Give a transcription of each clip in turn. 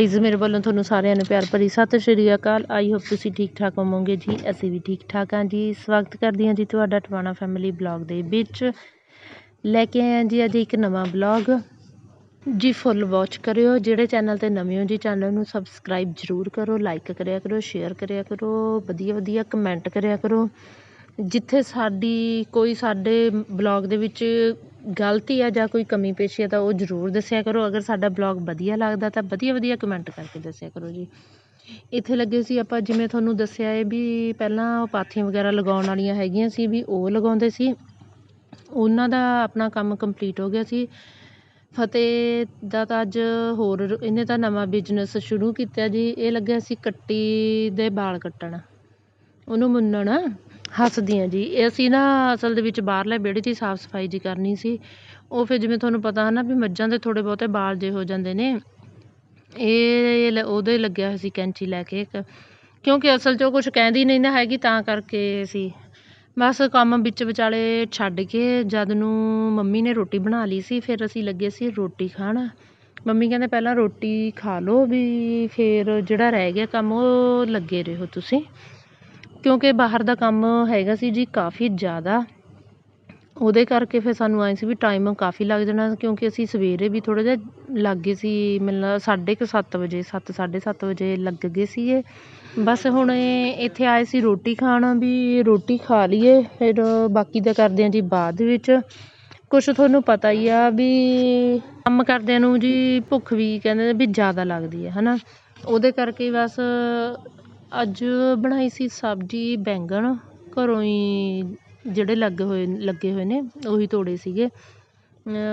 Guys ਮੇਰੇ ਵੱਲੋਂ ਤੁਹਾਨੂੰ ਸਾਰਿਆਂ ਨੂੰ ਪਿਆਰ ਭਰੀ ਸਤਿ ਸ਼੍ਰੀ ਅਕਾਲ। ਆਈ ਹੋਪ ਤੁਸੀਂ ਠੀਕ ਠਾਕ ਹੋਵੋਗੇ। ਜੀ, ਅਸੀਂ ਵੀ ਠੀਕ ਠਾਕ ਹਾਂ ਜੀ। ਸਵਾਗਤ ਕਰਦੀ ਹਾਂ ਜੀ ਤੁਹਾਡਾ ਟਵਾਣਾ ਫੈਮਿਲੀ ਬਲੌਗ ਦੇ ਵਿੱਚ। ਲੈ ਕੇ ਆਏ ਹਾਂ ਜੀ ਅੱਜ ਇੱਕ ਨਵਾਂ ਬਲੌਗ ਜੀ ਫੁੱਲ ਵਾਚ ਕਰਿਓ। ਜਿਹੜੇ ਚੈਨਲ ਤੇ ਨਵੇਂ ਹੋ ਜੀ ਚੈਨਲ ਨੂੰ ਸਬਸਕ੍ਰਾਈਬ ਜ਼ਰੂਰ ਕਰੋ। ਲਾਈਕ ਕਰਿਆ ਕਰੋ ਸ਼ੇਅਰ ਕਰਿਆ ਕਰੋ। ਵਧੀਆ ਵਧੀਆ ਕਮੈਂਟ ਕਰਿਆ ਕਰੋ। ਜਿੱਥੇ ਸਾਡੀ, ਕੋਈ ਸਾਡੇ ਬਲੌਗ ਦੇ ਵਿੱਚ ਗਲਤੀ ਆ ਜਾਂ ਕੋਈ ਕਮੀ ਪੇਸ਼ੀ ਆ ਤਾਂ ਉਹ ਜ਼ਰੂਰ ਦੱਸਿਆ ਕਰੋ। ਅਗਰ ਸਾਡਾ ਬਲੋਗ ਵਧੀਆ ਲੱਗਦਾ ਤਾਂ ਵਧੀਆ ਵਧੀਆ ਕਮੈਂਟ ਕਰਕੇ ਦੱਸਿਆ ਕਰੋ ਜੀ। ਇੱਥੇ ਲੱਗੇ ਸੀ ਆਪਾਂ, ਜਿਵੇਂ ਤੁਹਾਨੂੰ ਦੱਸਿਆ ਹੈ ਵੀ ਪਹਿਲਾਂ ਪਾਥੀਆਂ ਵਗੈਰਾ ਲਗਾਉਣ ਵਾਲੀਆਂ ਹੈਗੀਆਂ ਸੀ ਵੀ ਉਹ ਲਗਾਉਂਦੇ ਸੀ। ਉਹਨਾਂ ਦਾ ਆਪਣਾ ਕੰਮ ਕੰਪਲੀਟ ਹੋ ਗਿਆ ਸੀ। ਫਤਿਹ ਦਾ ਤਾਂ ਅੱਜ ਹੋਰ, ਇਹਨੇ ਤਾਂ ਨਵਾਂ ਬਿਜ਼ਨਸ ਸ਼ੁਰੂ ਕੀਤਾ ਜੀ। ਇਹ ਲੱਗਿਆ ਸੀ ਕੱਟੀ ਦੇ ਵਾਲ ਕੱਟਣ। ਉਹਨੂੰ ਮੁੰਨਣ। ਹੱਸਦੀ ਹਾਂ ਜੀ। ਇਹ ਅਸੀਂ ਨਾ ਅਸਲ ਦੇ ਵਿੱਚ ਬਾਹਰਲੇ ਵਿਹੜੇ ਦੀ ਸਾਫ਼ ਸਫ਼ਾਈ ਜਿਹੀ ਕਰਨੀ ਸੀ। ਉਹ ਫਿਰ ਜਿਵੇਂ ਤੁਹਾਨੂੰ ਪਤਾ ਹੈ ਨਾ ਵੀ ਮੱਝਾਂ ਦੇ ਥੋੜ੍ਹੇ ਬਹੁਤੇ ਬਾਲ ਜੇ ਹੋ ਜਾਂਦੇ ਨੇ। ਇਹ ਲ- ਉਹਦੇ ਲੱਗਿਆ ਹੋਇਆ ਸੀ ਕੈਂਚੀ ਲੈ ਕੇ ਇੱਕ। ਕਿਉਂਕਿ ਅਸਲ 'ਚ ਉਹ ਕੁਛ ਕਹਿੰਦੀ ਨਹੀਂ ਨਾ ਹੈਗੀ ਤਾਂ ਕਰਕੇ ਅਸੀਂ ਬਸ ਕੰਮ ਵਿੱਚ ਵਿਚਾਲੇ ਛੱਡ ਕੇ ਜਦ ਨੂੰ ਮੰਮੀ ਨੇ ਰੋਟੀ ਬਣਾ ਲਈ ਸੀ, ਫਿਰ ਅਸੀਂ ਲੱਗੇ ਸੀ ਰੋਟੀ ਖਾਣ। ਮੰਮੀ ਕਹਿੰਦੇ ਪਹਿਲਾਂ ਰੋਟੀ ਖਾ ਲਓ ਵੀ ਫਿਰ ਜਿਹੜਾ ਰਹਿ ਗਿਆ ਕੰਮ ਉਹ ਲੱਗੇ ਰਹੋ ਤੁਸੀਂ। ਕਿਉਂਕਿ ਬਾਹਰ ਦਾ ਕੰਮ ਹੈਗਾ ਸੀ ਜੀ ਕਾਫੀ ਜ਼ਿਆਦਾ। ਉਹਦੇ ਕਰਕੇ ਫਿਰ ਸਾਨੂੰ ਆਏ ਸੀ ਵੀ ਟਾਈਮ ਕਾਫੀ ਲੱਗ ਜਾਣਾ ਕਿਉਂਕਿ ਅਸੀਂ ਸਵੇਰੇ ਵੀ ਥੋੜ੍ਹਾ ਜਿਹਾ ਲੱਗ ਗਏ ਸੀ ਮਤਲਬ ਸਾਢੇ ਕੁ ਸੱਤ ਵਜੇ, ਸੱਤ, ਸਾਢੇ ਸੱਤ ਵਜੇ ਲੱਗ ਗਏ ਸੀਗੇ। ਬਸ ਹੁਣ ਇੱਥੇ ਆਏ ਸੀ ਰੋਟੀ ਖਾਣ ਵੀ ਰੋਟੀ ਖਾ ਲਈਏ, ਫਿਰ ਬਾਕੀ ਦਾ ਕਰਦੇ ਹਾਂ ਜੀ ਬਾਅਦ ਵਿੱਚ। ਕੁਛ ਤੁਹਾਨੂੰ ਪਤਾ ਹੀ ਆ ਵੀ ਕੰਮ ਕਰਦਿਆਂ ਨੂੰ ਜੀ ਭੁੱਖ ਵੀ ਕਹਿੰਦੇ ਵੀ ਜ਼ਿਆਦਾ ਲੱਗਦੀ ਹੈ ਹੈ ਨਾ ਉਹਦੇ ਕਰਕੇ ਬਸ ਅੱਜ ਬਣਾਈ ਸੀ ਸਬਜ਼ੀ ਬੈਂਗਣ, ਘਰੋਂ ਹੀ ਜਿਹੜੇ ਲੱਗੇ ਹੋਏ ਲੱਗੇ ਹੋਏ ਨੇ, ਉਹੀ ਤੋੜੇ ਸੀਗੇ।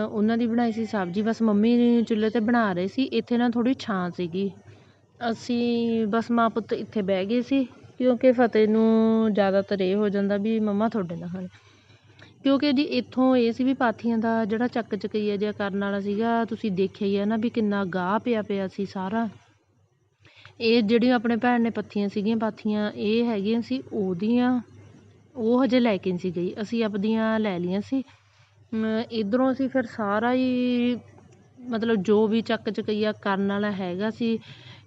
ਉਹਨਾਂ ਦੀ ਬਣਾਈ ਸੀ ਸਬਜ਼ੀ, ਬਸ ਮੰਮੀ ਚੁੱਲ੍ਹੇ 'ਤੇ ਬਣਾ ਰਹੇ ਸੀ, ਇੱਥੇ ਨਾ ਥੋੜ੍ਹੀ ਛਾਂ ਸੀਗੀ। ਅਸੀਂ ਬਸ ਮਾਂ ਪੁੱਤ ਇੱਥੇ ਬਹਿ ਗਏ ਸੀ, ਕਿਉਂਕਿ ਫਤਿਹ ਨੂੰ ਜ਼ਿਆਦਾਤਰ ਇਹ ਹੋ ਜਾਂਦਾ ਵੀ ਮੰਮਾ ਤੁਹਾਡੇ ਨਾਲ ਖਾਣੀ ਕਿਉਂਕਿ ਜੀ ਇੱਥੋਂ ਇਹ ਸੀ ਵੀ ਪਾਥੀਆਂ ਦਾ ਜਿਹੜਾ ਚੱਕ ਚਕਈਆ ਜਿਹਾ ਕਰਨ ਵਾਲਾ ਸੀਗਾ, ਤੁਸੀਂ ਦੇਖਿਆ ਹੀ ਆ ਨਾ ਵੀ ਕਿੰਨਾ ਗਾਹ ਪਿਆ ਪਿਆ ਸੀ ਸਾਰਾ। ਇਹ ਜਿਹੜੀਆਂ ਆਪਣੇ ਭੈਣ ਨੇ ਪੱਥੀਆਂ ਸੀਗੀਆਂ, ਪਾਥੀਆਂ ਇਹ ਹੈਗੀਆਂ ਸੀ ਉਹਦੀਆਂ। ਉਹ ਹਜੇ ਲੈ ਕੇ ਨਹੀਂ ਸੀ ਗਈ। ਅਸੀਂ ਆਪਦੀਆਂ ਲੈ ਲਈਆਂ ਸੀ। ਇੱਧਰੋਂ ਅਸੀਂ ਫਿਰ ਸਾਰਾ ਹੀ ਮਤਲਬ ਜੋ ਵੀ ਚੱਕ ਚਕਈਆ ਕਰਨ ਵਾਲਾ ਹੈਗਾ ਸੀ,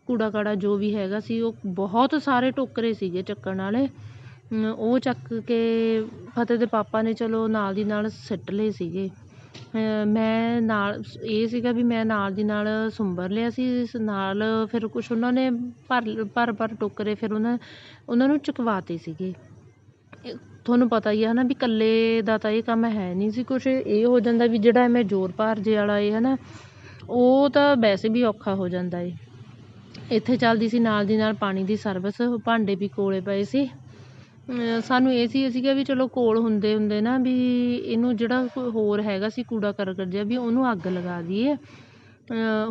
ਕੂੜਾ ਕਾੜਾ ਜੋ ਵੀ ਹੈਗਾ ਸੀ, ਉਹ ਬਹੁਤ ਸਾਰੇ ਟੋਕਰੇ ਸੀਗੇ ਚੱਕਣ ਵਾਲੇ। ਉਹ ਚੱਕ ਕੇ ਫਤਿਹ ਦੇ ਪਾਪਾ ਨੇ ਚਲੋ ਨਾਲ ਦੀ ਨਾਲ ਸਿੱਟ ਲਏ ਸੀਗੇ। ਮੈਂ ਨਾਲ, ਇਹ ਸੀਗਾ ਵੀ ਮੈਂ ਨਾਲ ਦੀ ਨਾਲ ਸੁੰਬਰ ਲਿਆ ਸੀ, ਇਸ ਨਾਲ ਫਿਰ ਕੁਛ ਉਹਨਾਂ ਨੇ ਭਰ ਭਰ ਭਰ ਟੋਕਰੇ ਫਿਰ ਉਹਨਾਂ ਉਹਨਾਂ ਨੂੰ ਚੁਕਵਾਤੇ ਸੀਗੇ। ਤੁਹਾਨੂੰ ਪਤਾ ਹੀ ਆ ਨਾ ਵੀ ਇਕੱਲੇ ਦਾ ਤਾਂ ਇਹ ਕੰਮ ਹੈ ਨਹੀਂ ਸੀ ਕੁਛ, ਇਹ ਹੋ ਜਾਂਦਾ ਵੀ ਜਿਹੜਾ ਐਵੇਂ ਜ਼ੋਰ ਭਾਰ ਜੇ ਵਾਲਾ ਏ ਹੈ ਨਾ ਉਹ ਤਾਂ ਵੈਸੇ ਵੀ ਔਖਾ ਹੋ ਜਾਂਦਾ ਏ। ਇੱਥੇ ਚੱਲਦੀ ਸੀ ਨਾਲ ਦੀ ਨਾਲ ਪਾਣੀ ਦੀ ਸਰਵਿਸ ਭਾਂਡੇ ਵੀ ਕੋਲੇ ਪਏ ਸੀ। ਸਾਨੂੰ ਇਹ ਸੀ ਅਸੀਂ ਵੀ ਚਲੋ ਕੋਲ ਹੁੰਦੇ ਹੁੰਦੇ ਨਾ ਵੀ ਇਹਨੂੰ ਜਿਹੜਾ ਕੋਈ ਹੋਰ ਹੈਗਾ ਸੀ ਕੂੜਾ ਕਰਕਟ ਜਿਹਾ ਵੀ ਉਹਨੂੰ ਅੱਗ ਲਗਾ ਦਈਏ।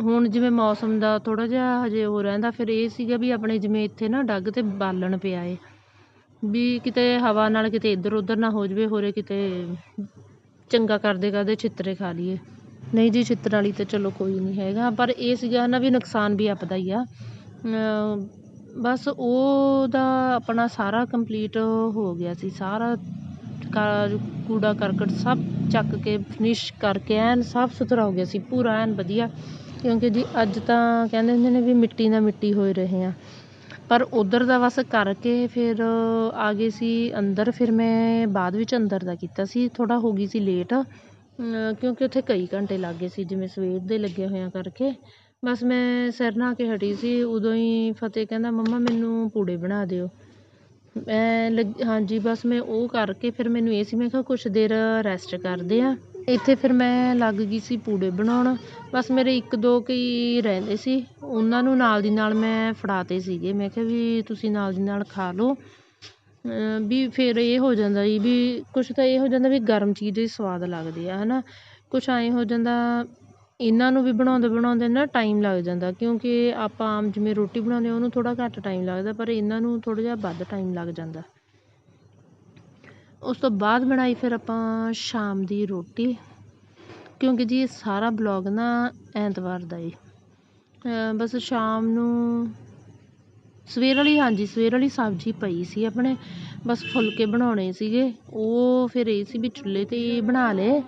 ਹੁਣ ਜਿਵੇਂ ਮੌਸਮ ਦਾ ਥੋੜ੍ਹਾ ਜਿਹਾ ਹਜੇ ਉਹ ਰਹਿੰਦਾ, ਫਿਰ ਇਹ ਸੀਗਾ ਵੀ ਆਪਣੇ ਜਿਵੇਂ ਇੱਥੇ ਨਾ ਡੱਗ 'ਤੇ ਬਾਲਣ ਪਿਆ ਏ। ਵੀ ਕਿਤੇ ਹਵਾ ਨਾਲ ਕਿਤੇ ਇੱਧਰ ਉੱਧਰ ਨਾ ਹੋ ਜਾਵੇ, ਹੋਰੇ ਕਿਤੇ ਚੰਗਾ ਕਰਦੇ ਕਰਦੇ ਛਿੱਤਰੇ ਖਾ ਲਈਏ। ਨਹੀਂ ਜੀ, ਛਿੱਤਰ ਵਾਲੀ ਤਾਂ ਚਲੋ ਕੋਈ ਨਹੀਂ ਹੈਗਾ, ਪਰ ਇਹ ਸੀਗਾ ਨਾ ਵੀ ਨੁਕਸਾਨ ਵੀ ਆਪਦਾ ਹੀ ਆ। ਬਸ ਉਹਦਾ ਆਪਣਾ ਸਾਰਾ ਕੰਪਲੀਟ ਹੋ ਗਿਆ ਸੀ। ਸਾਰਾ ਕਾ- ਕੂੜਾ ਕਰਕਟ ਸਭ ਚੱਕ ਕੇ ਫਿਨਿਸ਼ ਕਰਕੇ ਐਨ ਸਾਫ਼ ਸੁਥਰਾ ਹੋ ਗਿਆ ਸੀ। ਪੂਰਾ ਐਨ ਵਧੀਆ, ਕਿਉਂਕਿ ਜੀ ਅੱਜ ਤਾਂ ਕਹਿੰਦੇ ਹੁੰਦੇ ਨੇ ਵੀ ਮਿੱਟੀ ਨਾਲ ਮਿੱਟੀ ਹੋਏ ਰਹੇ ਹਾਂ। ਪਰ ਉੱਧਰ ਦਾ ਬਸ ਕਰਕੇ ਫਿਰ ਆ ਗਏ ਸੀ ਅੰਦਰ, ਫਿਰ ਮੈਂ ਬਾਅਦ ਵਿੱਚ ਅੰਦਰ ਦਾ ਕੀਤਾ ਸੀ। ਥੋੜ੍ਹਾ ਹੋ ਗਈ ਸੀ ਲੇਟ ਕਿਉਂਕਿ ਉੱਥੇ ਕਈ ਘੰਟੇ ਲੱਗ ਗਏ ਸੀ, ਜਿਵੇਂ ਸਵੇਰ ਦੇ ਲੱਗੇ ਹੋਇਆਂ ਕਰਕੇ। ਬਸ ਮੈਂ ਸਿਰ ਨਹਾ ਕੇ ਹਟੀ ਸੀ, ਉਦੋਂ ਹੀ ਫਤਿਹ ਕਹਿੰਦਾ, ਮੰਮਾ, ਮੈਨੂੰ ਪੂੜੇ ਬਣਾ ਦਿਓ। ਮੈਂ ਲੱਗ, ਹਾਂਜੀ, ਬਸ ਮੈਂ ਉਹ ਕਰਕੇ ਫਿਰ ਮੈਨੂੰ ਇਹ ਸੀ, ਮੈਂ ਕਿਹਾ ਕੁਛ ਦੇਰ ਰੈਸਟ ਕਰਦੇ ਆ ਇੱਥੇ ਫਿਰ ਮੈਂ ਲੱਗ ਗਈ ਸੀ ਪੂੜੇ ਬਣਾਉਣ। ਬਸ ਮੇਰੇ ਇੱਕ ਦੋ ਕਈ ਰਹਿੰਦੇ ਸੀ, ਉਹਨਾਂ ਨੂੰ ਨਾਲ ਦੀ ਨਾਲ ਮੈਂ ਫੜਾਤੇ ਸੀਗੇ। ਮੈਂ ਕਿਹਾ ਵੀ ਤੁਸੀਂ ਨਾਲ ਦੀ ਨਾਲ ਖਾ ਲਓ। ਵੀ ਫਿਰ ਇਹ ਹੋ ਜਾਂਦਾ ਜੀ ਵੀ ਕੁਛ ਤਾਂ ਇਹ ਹੋ ਜਾਂਦਾ ਵੀ ਗਰਮ ਚੀਜ਼ ਹੀ ਸਵਾਦ ਲੱਗਦੀ ਆ ਹੈ ਨਾ ਕੁਛ ਐਂ ਹੋ ਜਾਂਦਾ ਇਹਨਾਂ ਨੂੰ ਵੀ ਬਣਾਉਂਦੇ ਬਣਾਉਂਦੇ ਨਾ ਟਾਈਮ ਲੱਗ ਜਾਂਦਾ, ਕਿਉਂਕਿ ਆਪਾਂ ਆਮ ਜਿਵੇਂ ਰੋਟੀ ਬਣਾਉਂਦੇ ਹਾਂ, ਉਹਨੂੰ ਥੋੜ੍ਹਾ ਘੱਟ ਟਾਈਮ ਲੱਗਦਾ, ਪਰ ਇਹਨਾਂ ਨੂੰ ਥੋੜ੍ਹਾ ਜਿਹਾ ਵੱਧ ਟਾਈਮ ਲੱਗ ਜਾਂਦਾ। ਉਸ ਤੋਂ ਬਾਅਦ ਬਣਾਈ ਫਿਰ ਆਪਾਂ ਸ਼ਾਮ ਦੀ ਰੋਟੀ, ਕਿਉਂਕਿ ਜੀ ਇਹ ਸਾਰਾ ਬਲੌਗ ਨਾ ਐਤਵਾਰ ਦਾ ਏ। ਬਸ ਸ਼ਾਮ ਨੂੰ ਸਵੇਰ ਵਾਲੀ, ਹਾਂਜੀ, ਸਵੇਰ ਵਾਲੀ ਸਬਜ਼ੀ ਪਈ ਸੀ ਆਪਣੇ, ਬਸ ਫੁਲਕੇ ਬਣਾਉਣੇ ਸੀਗੇ, ਉਹ ਫਿਰ ਇਹ ਸੀ ਵੀ ਚੁੱਲ੍ਹੇ 'ਤੇ ਬਣਾ ਲਏ।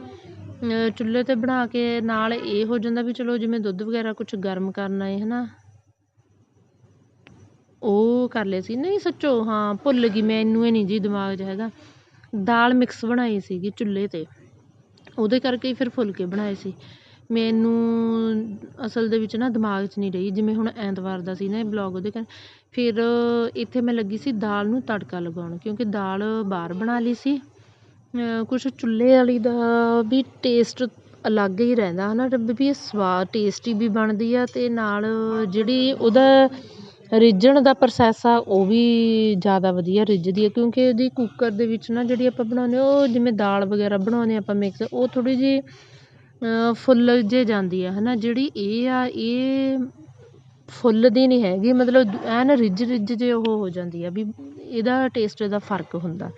ਚੁੱਲ੍ਹੇ 'ਤੇ ਬਣਾ ਕੇ ਨਾਲ ਇਹ ਹੋ ਜਾਂਦਾ ਵੀ ਚਲੋ ਜਿਵੇਂ ਦੁੱਧ ਵਗੈਰਾ ਕੁਛ ਗਰਮ ਕਰਨਾ ਹੈ ਹੈ ਨਾ ਉਹ ਕਰ ਲਏ ਸੀ। ਨਹੀਂ, ਸੱਚੋ, ਹਾਂ, ਭੁੱਲ ਗਈ ਮੈਨੂੰ ਇਹ ਨਹੀਂ ਜੀ ਦਿਮਾਗ 'ਚ ਹੈਗਾ। ਦਾਲ ਮਿਕਸ ਬਣਾਈ ਸੀਗੀ ਚੁੱਲ੍ਹੇ 'ਤੇ। ਉਹਦੇ ਕਰਕੇ ਫਿਰ ਫੁਲਕੇ ਬਣਾਏ ਸੀ। ਮੈਨੂੰ ਅਸਲ ਦੇ ਵਿੱਚ ਨਾ ਦਿਮਾਗ 'ਚ ਨਹੀਂ ਰਹੀ, ਜਿਵੇਂ ਹੁਣ ਐਤਵਾਰ ਦਾ ਸੀ ਨਾ ਇਹ ਬਲੌਗ ਉਹਦੇ ਕਰ, ਫਿਰ ਇੱਥੇ ਮੈਂ ਲੱਗੀ ਸੀ ਦਾਲ ਨੂੰ ਤੜਕਾ ਲਗਾਉਣ, ਕਿਉਂਕਿ ਦਾਲ ਬਾਹਰ ਬਣਾ ਲਈ ਸੀ। ਕੁਛ ਚੁੱਲ੍ਹੇ ਵਾਲੀ ਦਾ ਵੀ ਟੇਸਟ ਅਲੱਗ ਹੀ ਰਹਿੰਦਾ ਹੈ ਨਾ ਵੀ ਇਹ ਸਵਾਦ ਟੇਸਟੀ ਵੀ ਬਣਦੀ ਆ ਅਤੇ ਨਾਲ ਜਿਹੜੀ ਉਹਦਾ ਰਿੱਝਣ ਦਾ ਪ੍ਰੋਸੈਸ ਆ, ਉਹ ਵੀ ਜ਼ਿਆਦਾ ਵਧੀਆ ਰਿੱਝਦੀ ਹੈ ਕਿਉਂਕਿ ਉਹਦੀ ਕੁੱਕਰ ਦੇ ਵਿੱਚ ਨਾ ਜਿਹੜੀ ਆਪਾਂ ਬਣਾਉਂਦੇ ਉਹ ਜਿਵੇਂ ਦਾਲ ਵਗੈਰਾ ਬਣਾਉਂਦੇ ਆਪਾਂ ਮਿਕਸ ਉਹ ਥੋੜ੍ਹੀ ਜਿਹੀ ਫੁੱਲ ਜੇ ਜਾਂਦੀ ਆ ਹੈ ਨਾ ਜਿਹੜੀ ਇਹ ਆ, ਇਹ ਫੁੱਲਦੀ ਨਹੀਂ ਹੈਗੀ, ਮਤਲਬ ਐਨ ਰਿੱਝ ਰਿੱਝ ਜੇ ਉਹ ਹੋ ਜਾਂਦੀ ਆ, ਵੀ ਇਹਦਾ ਟੇਸਟ ਦਾ ਫ਼ਰਕ ਹੁੰਦਾ।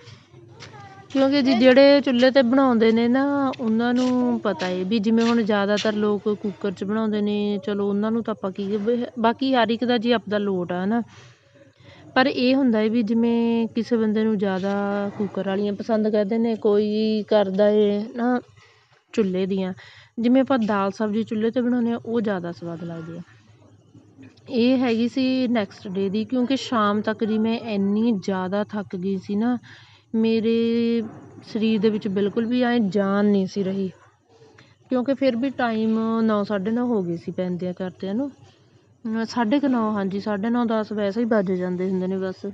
ਕਿਉਂਕਿ ਜੀ ਜਿਹੜੇ ਚੁੱਲ੍ਹੇ 'ਤੇ ਬਣਾਉਂਦੇ ਨੇ ਨਾ, ਉਹਨਾਂ ਨੂੰ ਪਤਾ ਹੈ ਵੀ ਜਿਵੇਂ ਹੁਣ ਜ਼ਿਆਦਾਤਰ ਲੋਕ ਕੁੱਕਰ 'ਚ ਬਣਾਉਂਦੇ ਨੇ, ਚਲੋ ਉਹਨਾਂ ਨੂੰ ਤਾਂ ਆਪਾਂ ਕੀ ਬਾਕੀ ਹਰ ਇੱਕ ਦਾ ਜੀ ਆਪਦਾ ਲੋਟ ਆ ਨਾ ਪਰ ਇਹ ਹੁੰਦਾ ਹੈ ਵੀ ਜਿਵੇਂ ਕਿਸੇ ਬੰਦੇ ਨੂੰ ਜ਼ਿਆਦਾ ਕੁੱਕਰ ਵਾਲੀਆਂ ਪਸੰਦ ਕਰਦੇ ਨੇ, ਕੋਈ ਕਰਦਾ ਏ ਨਾ ਚੁੱਲ੍ਹੇ ਦੀਆਂ। ਜਿਵੇਂ ਆਪਾਂ ਦਾਲ ਸਬਜ਼ੀ ਚੁੱਲ੍ਹੇ 'ਤੇ ਬਣਾਉਂਦੇ ਹਾਂ, ਉਹ ਜ਼ਿਆਦਾ ਸਵਾਦ ਲੱਗਦੀ ਆ। ਇਹ ਹੈਗੀ ਸੀ ਨੈਕਸਟ ਡੇ ਦੀ, ਕਿਉਂਕਿ ਸ਼ਾਮ ਤੱਕ ਜੀ ਮੈਂ ਇੰਨੀ ਜ਼ਿਆਦਾ ਥੱਕ ਗਈ ਸੀ ਨਾ ਮੇਰੇ ਸਰੀਰ ਦੇ ਵਿੱਚ ਬਿਲਕੁਲ ਵੀ ਐਂ ਜਾਨ ਨਹੀਂ ਸੀ ਰਹੀ। ਕਿਉਂਕਿ ਫਿਰ ਵੀ ਟਾਈਮ ਨੌ ਸਾਢੇ ਨੌ ਹੋ ਗਏ ਸੀ ਪੈਂਦਿਆਂ ਕਰਦਿਆਂ ਨੂੰ। ਸਾਢੇ ਕੁ ਨੌ, ਹਾਂਜੀ, ਸਾਢੇ ਨੌ, ਦਸ ਵੈਸੇ ਹੀ ਵੱਜ ਜਾਂਦੇ ਹੁੰਦੇ ਨੇ ਬਸ।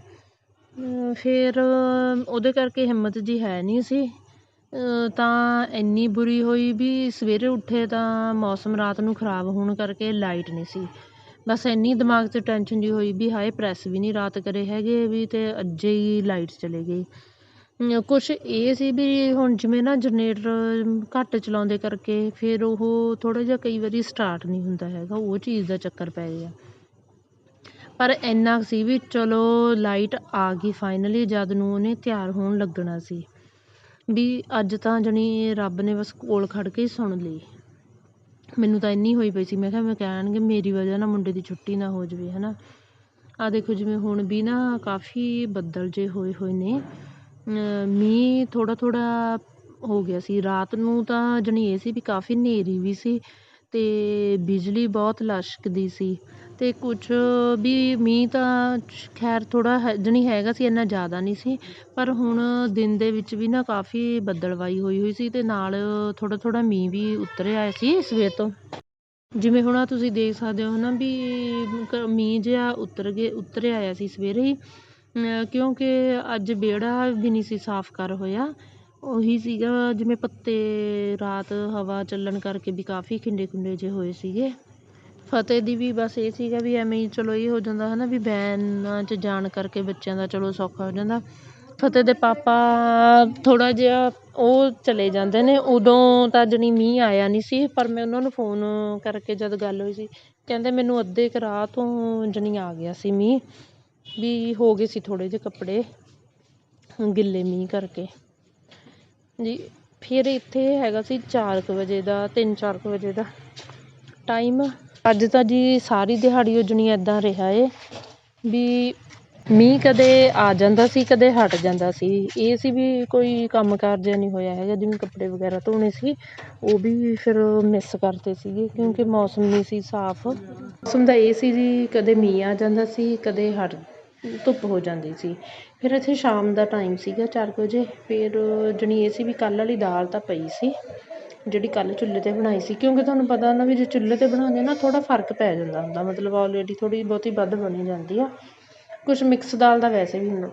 ਫਿਰ ਉਹਦੇ ਕਰਕੇ ਹਿੰਮਤ ਜੀ ਹੈ ਨਹੀਂ ਸੀ। ਤਾਂ ਇੰਨੀ ਬੁਰੀ ਹੋਈ ਵੀ ਸਵੇਰੇ ਉੱਠੇ ਤਾਂ ਮੌਸਮ ਰਾਤ ਨੂੰ ਖ਼ਰਾਬ ਹੋਣ ਕਰਕੇ ਲਾਈਟ ਨਹੀਂ ਸੀ। ਬਸ ਇੰਨੀ ਦਿਮਾਗ 'ਚ ਟੈਨਸ਼ਨ ਜਿਹੀ ਹੋਈ ਵੀ ਹਾਏ ਪ੍ਰੈਸ ਵੀ ਨਹੀਂ ਰਾਤ ਕਰੇ ਹੈਗੇ ਵੀ ਅਤੇ ਅੱਜ ਹੀ ਲਾਈਟ ਚਲੇ ਗਈ ਕੁਛ ਇਹ ਸੀ ਵੀ ਹੁਣ ਜਿਵੇਂ ਨਾ ਜਨਰੇਟਰ ਘੱਟ ਚਲਾਉਂਦੇ ਕਰਕੇ ਫਿਰ ਉਹ ਥੋੜ੍ਹਾ ਜਿਹਾ ਕਈ ਵਾਰੀ ਸਟਾਰਟ ਨਹੀਂ ਹੁੰਦਾ ਹੈਗਾ, ਉਹ ਚੀਜ਼ ਦਾ ਚੱਕਰ ਪੈ ਗਿਆ। ਪਰ ਇੰਨਾ ਕੁ ਸੀ ਵੀ ਚਲੋ ਲਾਈਟ ਆ ਗਈ ਫਾਈਨਲੀ ਜਦ ਨੂੰ ਉਹਨੇ ਤਿਆਰ ਹੋਣ ਲੱਗਣਾ ਸੀ। ਵੀ ਅੱਜ ਤਾਂ ਜਾਣੀ ਰੱਬ ਨੇ ਬਸ ਕੋਲ ਖੜ ਕੇ ਹੀ ਸੁਣ ਲਈ। ਮੈਨੂੰ ਤਾਂ ਇੰਨੀ ਹੋਈ ਪਈ ਸੀ, ਮੈਂ ਕਿਹਾ ਮੈਂ ਕਹਿਣਗੇ ਮੇਰੀ ਵਜ੍ਹਾ ਨਾਲ ਮੁੰਡੇ ਦੀ ਛੁੱਟੀ ਨਾ ਹੋ ਜਾਵੇ ਹੈ ਨਾ ਆ ਦੇਖੋ ਜਿਵੇਂ ਹੁਣ ਵੀ ਨਾ ਕਾਫੀ ਬੱਦਲ ਜੇ ਹੋਏ ਹੋਏ ਨੇ ਮੀਂਹ ਥੋੜ੍ਹਾ ਥੋੜ੍ਹਾ ਹੋ ਗਿਆ ਸੀ। ਰਾਤ ਨੂੰ ਤਾਂ ਜਾਣੀ ਇਹ ਸੀ ਵੀ ਕਾਫੀ ਹਨੇਰੀ ਵੀ ਸੀ ਅਤੇ ਬਿਜਲੀ ਬਹੁਤ ਲਸ਼ਕਦੀ ਸੀ ਅਤੇ ਕੁਛ ਵੀ ਮੀਂਹ ਤਾਂ ਖੈਰ ਥੋੜ੍ਹਾ ਹੈ, ਜਾਣੀ ਹੈਗਾ ਸੀ, ਇੰਨਾ ਜ਼ਿਆਦਾ ਨਹੀਂ ਸੀ। ਪਰ ਹੁਣ ਦਿਨ ਦੇ ਵਿੱਚ ਵੀ ਨਾ ਕਾਫੀ ਬੱਦਲਵਾਈ ਹੋਈ ਹੋਈ ਸੀ ਅਤੇ ਨਾਲ ਥੋੜ੍ਹਾ ਥੋੜ੍ਹਾ ਮੀਂਹ ਵੀ ਉਤਰਿਆ ਸੀ ਸਵੇਰ ਤੋਂ। ਜਿਵੇਂ ਹੁਣ ਤੁਸੀਂ ਦੇਖ ਸਕਦੇ ਹੋ ਹੈ ਨਾ ਵੀ ਮੀਂਹ ਜਿਹਾ ਉਤਰ ਗਏ, ਉਤਰਿਆ ਆਇਆ ਸੀ ਸਵੇਰੇ ਹੀ। ਕਿਉਂਕਿ ਅੱਜ ਵਿਹੜਾ ਵੀ ਨਹੀਂ ਸੀ ਸਾਫ਼ ਕਰ ਹੋਇਆ। ਉਹੀ ਸੀਗਾ ਜਿਵੇਂ ਪੱਤੇ ਰਾਤ ਹਵਾ ਚੱਲਣ ਕਰਕੇ ਵੀ ਕਾਫੀ ਖਿੰਡੇ ਖੁੰਡੇ ਜਿਹੇ ਹੋਏ ਸੀਗੇ। ਫਤਿਹ ਦੀ ਵੀ ਬਸ ਇਹ ਸੀਗਾ ਵੀ ਐਵੇਂ ਹੀ ਚਲੋ ਇਹ ਹੋ ਜਾਂਦਾ ਹੈ ਨਾ ਵੀ ਵੈਨਾਂ 'ਚ ਜਾਣ ਕਰਕੇ ਬੱਚਿਆਂ ਦਾ ਚਲੋ ਸੌਖਾ ਹੋ ਜਾਂਦਾ। ਫਤਿਹ ਦੇ ਪਾਪਾ ਥੋੜ੍ਹਾ ਜਿਹਾ ਉਹ ਚਲੇ ਜਾਂਦੇ ਨੇ। ਉਦੋਂ ਤਾਂ ਜਾਣੀ ਮੀਂਹ ਆਇਆ ਨਹੀਂ ਸੀ, ਪਰ ਮੈਂ ਉਹਨਾਂ ਨੂੰ ਫੋਨ ਕਰਕੇ ਜਦ ਗੱਲ ਹੋਈ ਸੀ, ਕਹਿੰਦੇ ਮੈਨੂੰ ਅੱਧੇ ਕੁ ਰਾਹ ਤੋਂ ਜਾਣੀ ਆ ਗਿਆ ਸੀ ਮੀਂਹ। ਵੀ ਹੋ ਗਏ ਸੀ ਥੋੜ੍ਹੇ ਜਿਹੇ ਕੱਪੜੇ ਗਿੱਲੇ ਮੀਂਹ ਕਰਕੇ। ਜੀ, ਫਿਰ ਇੱਥੇ ਹੈਗਾ ਸੀ ਚਾਰ ਕੁ ਵਜੇ ਦਾ, ਤਿੰਨ ਚਾਰ ਕੁ ਵਜੇ ਦਾ ਟਾਈਮ ਅੱਜ ਤਾਂ ਜੀ ਸਾਰੀ ਦਿਹਾੜੀ ਉਹ ਇੱਦਾਂ ਰਿਹਾ ਏ, ਵੀ ਮੀਂਹ ਕਦੇ ਆ ਜਾਂਦਾ ਸੀ, ਕਦੇ ਹਟ ਜਾਂਦਾ ਸੀ। ਇਹ ਸੀ ਵੀ ਕੋਈ ਕੰਮ ਕਾਰ ਜਿਹਾ ਨਹੀਂ ਹੋਇਆ ਹੈਗਾ, ਜਿਵੇਂ ਕੱਪੜੇ ਵਗੈਰਾ ਧੋਣੇ ਸੀ, ਉਹ ਵੀ ਫਿਰ ਮਿਸ ਕਰਦੇ ਸੀਗੇ, ਕਿਉਂਕਿ ਮੌਸਮ ਨਹੀਂ ਸੀ ਸਾਫ਼। ਮੌਸਮ ਦਾ ਇਹ ਸੀ ਜੀ, ਕਦੇ ਮੀਂਹ ਆ ਜਾਂਦਾ ਸੀ, ਕਦੇ ਹਟ ਧੁੱਪ ਹੋ ਜਾਂਦੀ ਸੀ। ਫਿਰ ਇੱਥੇ ਸ਼ਾਮ ਦਾ ਟਾਈਮ ਸੀਗਾ ਚਾਰ ਕੁ ਵਜੇ, ਫਿਰ ਜਾਣੀ ਇਹ ਸੀ ਵੀ ਕੱਲ੍ਹ ਵਾਲੀ ਦਾਲ ਤਾਂ ਪਈ ਸੀ, ਜਿਹੜੀ ਕੱਲ੍ਹ ਚੁੱਲ੍ਹੇ 'ਤੇ ਬਣਾਈ ਸੀ। ਕਿਉਂਕਿ ਤੁਹਾਨੂੰ ਪਤਾ ਨਾ ਵੀ ਜੇ ਚੁੱਲ੍ਹੇ 'ਤੇ ਬਣਾਉਂਦੇ ਨਾ, ਥੋੜ੍ਹਾ ਫ਼ਰਕ ਪੈ ਜਾਂਦਾ ਹੁੰਦਾ, ਮਤਲਬ ਆਲਰੇਡੀ ਥੋੜ੍ਹੀ ਬਹੁਤੀ ਵੱਧ ਬਣੀ ਜਾਂਦੀ ਆ। ਕੁਛ ਮਿਕਸ ਦਾਲ ਦਾ ਵੈਸੇ ਵੀ ਹੁੰਦਾ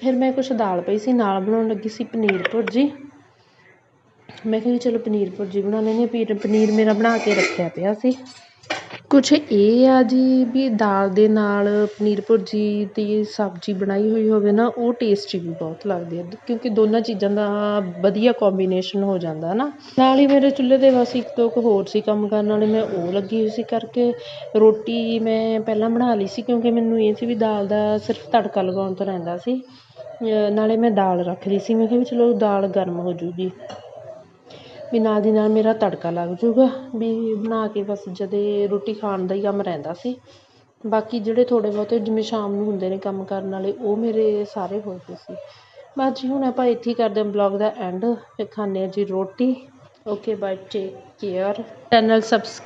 ਫਿਰ ਮੈਂ ਕੁਛ ਦਾਲ ਪਈ ਸੀ, ਨਾਲ ਬਣਾਉਣ ਲੱਗੀ ਸੀ ਪਨੀਰ ਭੁਰਜੀ। ਮੈਂ ਕਿਹਾ ਵੀ ਚਲੋ ਪਨੀਰ ਭੁਰਜੀ ਬਣਾ ਲੈਂਦੇ ਹਾਂ ਪੀਰ ਪਨੀਰ ਮੇਰਾ ਬਣਾ ਕੇ ਰੱਖਿਆ ਪਿਆ ਸੀ। ਕੁਛ ਇਹ ਆ ਜੀ ਵੀ ਦਾਲ ਦੇ ਨਾਲ ਪਨੀਰ ਭੁਰਜੀ ਦੀ ਸਬਜ਼ੀ ਬਣਾਈ ਹੋਈ ਹੋਵੇ ਨਾ, ਉਹ ਟੇਸਟੀ ਵੀ ਬਹੁਤ ਲੱਗਦੀ ਹੈ, ਕਿਉਂਕਿ ਦੋਨਾਂ ਚੀਜ਼ਾਂ ਦਾ ਵਧੀਆ ਕੋਂਬੀਨੇਸ਼ਨ ਹੋ ਜਾਂਦਾ ਹੈ ਨਾ। ਨਾਲ ਹੀ ਮੇਰੇ ਚੁੱਲ੍ਹੇ 'ਤੇ ਬਸ ਇੱਕ ਦੋ ਕੁ ਹੋਰ ਸੀ ਕੰਮ ਕਰਨ ਵਾਲੇ, ਮੈਂ ਉਹ ਲੱਗੀ ਹੋਈ ਸੀ ਕਰਕੇ ਰੋਟੀ ਮੈਂ ਪਹਿਲਾਂ ਬਣਾ ਲਈ ਸੀ, ਕਿਉਂਕਿ ਮੈਨੂੰ ਇਹ ਸੀ ਵੀ ਦਾਲ ਦਾ ਸਿਰਫ ਤੜਕਾ ਲਗਾਉਣ ਤੋਂ ਰਹਿੰਦਾ ਸੀ। ਨਾਲੇ ਮੈਂ ਦਾਲ ਰੱਖ ਲਈ ਸੀ, ਮੈਂ ਕਿਹਾ ਵੀ ਚਲੋ ਦਾਲ ਗਰਮ ਹੋ ਜੂਗੀ। ਵੀ ਨਾਲ ਦੀ ਨਾਲ ਮੇਰਾ ਤੜਕਾ ਲੱਗ ਜੂਗਾ ਵੀ ਬਣਾ ਕੇ ਬਸ ਜਦੇ ਰੋਟੀ ਖਾਣ ਦਾ ਹੀ ਕੰਮ ਰਹਿੰਦਾ ਸੀ। ਬਾਕੀ ਜਿਹੜੇ ਥੋੜ੍ਹੇ ਬਹੁਤੇ ਜਿਵੇਂ ਸ਼ਾਮ ਨੂੰ ਹੁੰਦੇ ਨੇ ਕੰਮ ਕਰਨ ਵਾਲੇ, ਉਹ ਮੇਰੇ ਸਾਰੇ ਹੋਏ ਪਏ ਸੀ। ਬਸ ਜੀ ਹੁਣ ਆਪਾਂ ਇੱਥੇ ਹੀ ਕਰਦੇ ਹਾਂ ਬਲੌਗ ਦਾ ਐਂਡ ਫਿਰ ਖਾਂਦੇ ਹਾਂ ਜੀ ਰੋਟੀ। Okay bye take care channel subs